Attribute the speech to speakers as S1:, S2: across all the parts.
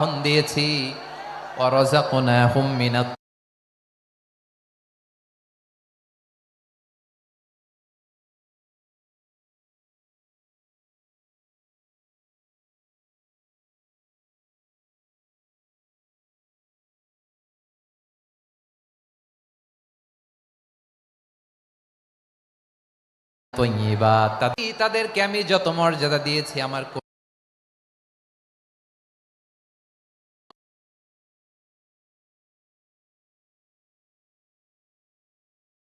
S1: Phone দিয়েছি। তাদেরকে আমি যত মর্যাদা দিয়েছি আমার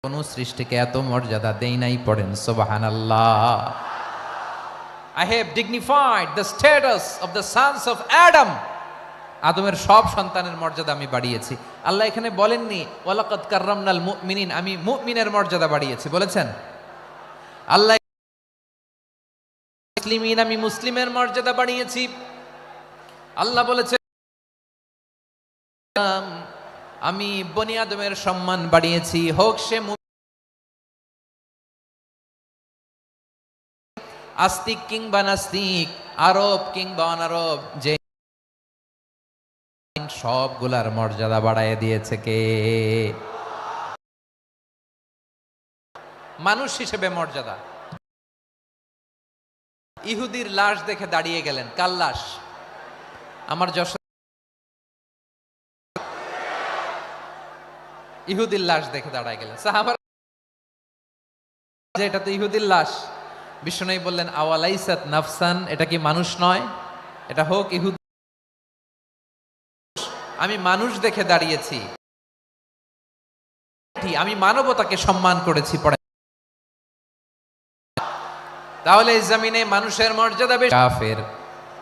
S1: কোন সৃষ্টিকে এত মর্যাদা দেই নাই পড়েন সোবাহান আল্লাহ I have dignified the status of the sons of Adam আদমের সব সন্তানের মর্যাদা আমি বাড়িয়েছি। আল্লাহ এখানে বলেননি, ওয়ালাকাদ কাররামনাল মুমিনিন আমি মুমিনের মর্যাদা বাড়িয়েছি। বলেছেন? আল্লাহ মুসলিমিন, আমি মুসলিমের মর্যাদা বাড়িয়েছি। আল্লাহ বলেছে আমি বনি আদমের সম্মান বাড়িয়েছি, হোক সে আস্তিক কিংবা নাস্তিক, আরব কিংবা অনারব, যে সবগুলার মর্যাদা বাড়ায় দিয়েছে কে? মানুষ হিসেবে মর্যাদা। ইহুদির লাশ দেখে দাঁড়িয়ে গেলেন কাল লাশ? আমার যশ ইহুদির লাশ দেখে দাঁড়ায় গেলেন। সাহাবার যে এটা তো ইহুদির লাশ বিষ্ণু বললেন, আওয়ালাইসাত নাফসান? এটা কি মানুষ নয়? এটা হোক ইহুদ। আমি মানুষ দেখে দাঁড়িয়েছি। আমি মানবতাকে সম্মান করেছি তাহলে এই জমিনে মানুষের মর্যাদা বেশি। কাফের,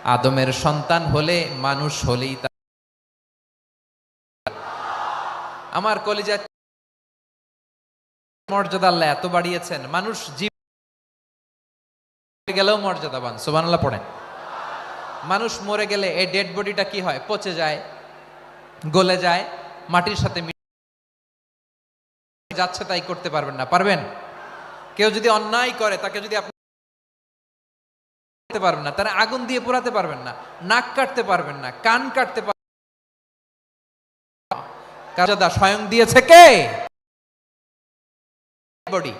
S1: আদমের সন্তান হলে মানুষ হলেই তা আমার কলিজা মর্যাদা আল্লাহ এত বাড়িয়েছেন, মানুষ জীব গেলেও মর্যাদাবান, সুবহানাল্লাহ পড়েন। মানুষ মরে গেলে এই ডেড বডিটা কি হয়? পচে যায়, গলে যায়, মাটির সাথে যাচ্ছে তাই করতে পারবেন না, পারবেন? কেউ যদি অন্যায় করে, তাকে যদি আপনি পারবেন না, তারা আগুন দিয়ে পোড়াতে পারবেন না, নাক কাটতে পারবেন না, কান কাটতে পারবেন মর্যাদা স্বয়ং দিয়েছে কে? বডি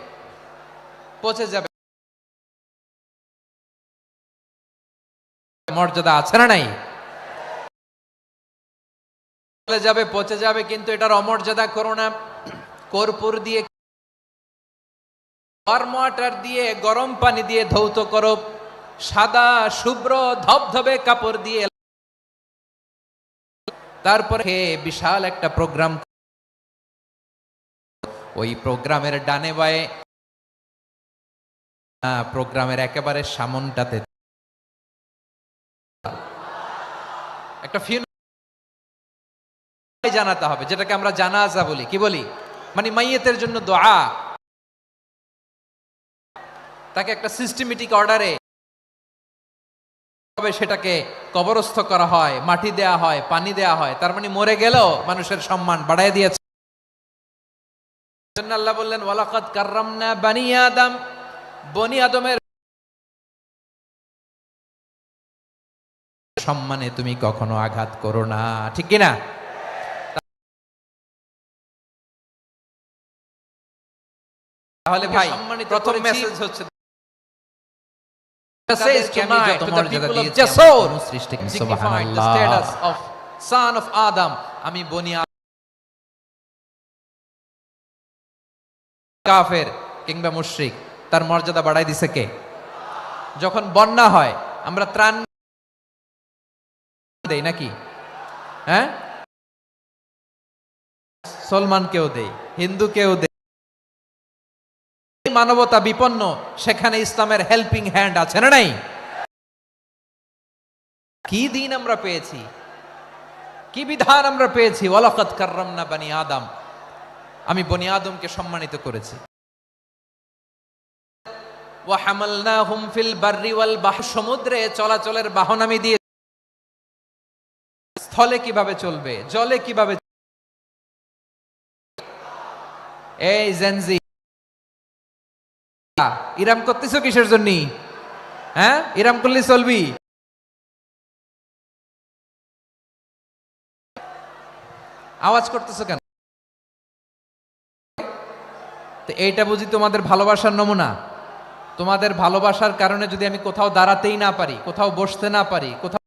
S1: পচে যাবে। মর্যাদা আছে না নাই? চলে যাবে, পচে যাবে, কিন্তু এটার অমর্যাদা করো না। কর্পূর দিয়ে ওয়ার্ম ওয়াটার দিয়ে, গরম পানি দিয়ে ধৌত করো। সাদা, শুভ্র, ধবধবে কাপড় দিয়ে তারপরে বিশাল একটা প্রোগ্রাম। ওই প্রোগ্রামের ডানে বায়ে প্রোগ্রামের একেবারে সামনটাতে। একটা ফিউ জানাতে হবে, যেটাকে আমরা জানাজা বলি। কি বলি? মানে মাইয়েতের জন্য দোয়া। তাকে একটা সিস্টেমেটিক অর্ডারে তবে সেটাকে কবরস্থ করা হয় মাটি দেয়া হয় পানি দেয়া হয়। তার মানে মরে গেলেও মানুষের সম্মান বাড়ায় দিয়েছে। আল্লাহ বললেন ওয়ালাকাদ কাররামনা বানি আদম। বনি আদমের সম্মানে তুমি কখনো আঘাত করো না। ঠিক কি না? তাহলে ভাই প্রথম মেসেজ হচ্ছে তাদেরকে আমি যত মর্যাদা দিয়েছি, আমার কোনো সৃষ্টিকে সুবহানাল্লাহ। status of son of Adam, আমি বনি কাফের কিংবা মুশরিক তার মর্যাদা বাড়াই দিছে কে? যখন বন্যা হয় আমরা ত্রাণ দেই নাকি? হ্যাঁ? সলমান সলমানকেও দেই হিন্দুকেও দেই। মানবতা বিপন্ন, সেখানে ইসলামের হেল্পিং হ্যান্ড আছে না নাই? কি দিন আমরা পেয়েছি? কি বিধান আমরা পেয়েছি? ওয়ালাকাত কাররামনা বানি আদম। আমি বনি আদমকে সম্মানিত করেছি। বাহর। সমুদ্রে চলাচলের বাহন আমি দিয়ে স্থলে কীভাবে চলবে? জলে কীভাবে এই জেনজি ইরাম করতেছো কিসের জন্য? হ্যাঁ? ইরাম করলে চলবি। আওয়াজ করতেছো কেন? তো এইটা বুঝি তোমাদের ভালোবাসার নমুনা? তোমাদের ভালোবাসার কারণে যদি আমি কোথাও দাঁড়াতেই না পারি, কোথাও বসতে না পারি, কোথাও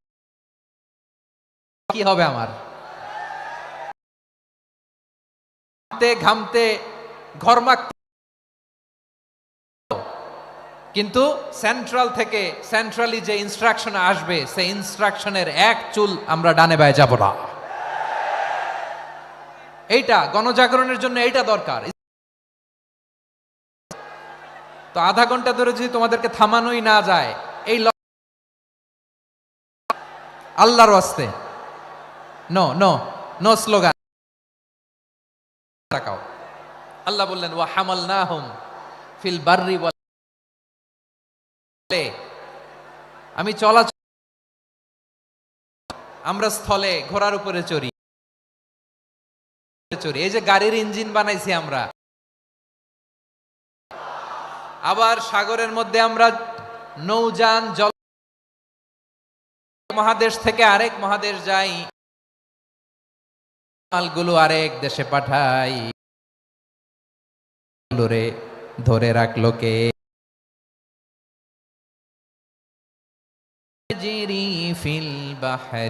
S1: কি হবে আমার? ঘামতে ঘামতে ঘরমাক কিন্তু সেন্ট্রাল থেকে সেন্ট্রালি যে ইনস্ট্রাকশন আসবে, সেই ইনস্ট্রাকশনের এক চুল আমরা ডানে বায়ে যাব না। এইটা গণজাগরণের জন্য এইটা দরকার। তো আধা ঘণ্টা ধরে যদি তোমাদেরকে থামানোই না যায়, এই আল্লাহর ওয়াস্তে। নো নো নো স্লোগান আল্লাহ বললেন, ওয়া হামালনাহুম ফিল বাররি আমি চলা আমরা স্থলে ঘোড়ার উপরে চড়ি। চড়ি। এই যে গাড়ির ইঞ্জিন বানাইছি আমরা। আবার সাগরের মধ্যে আমরা নৌযান, জল মহাদেশ থেকে আরেক মহাদেশ যাই। মালগুলো আরেক দেশে পাঠাই। ধরে রাখল কে? বাহর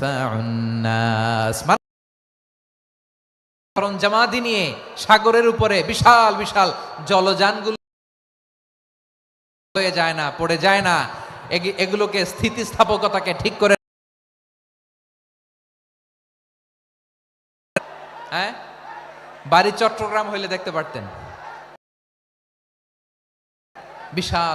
S1: ফাউন্নাস কারণ জামাদি নিয়ে সাগরের উপরে বিশাল বিশাল জলযানগুলো হয়ে যায় না, পড়ে যায় না। এগি- এগুলোকে স্থিতিস্থাপকতাকে ঠিক করে হ্যাঁ? বাড়ি চট্টগ্রাম হইলে দেখতে পারতেন। বিশাল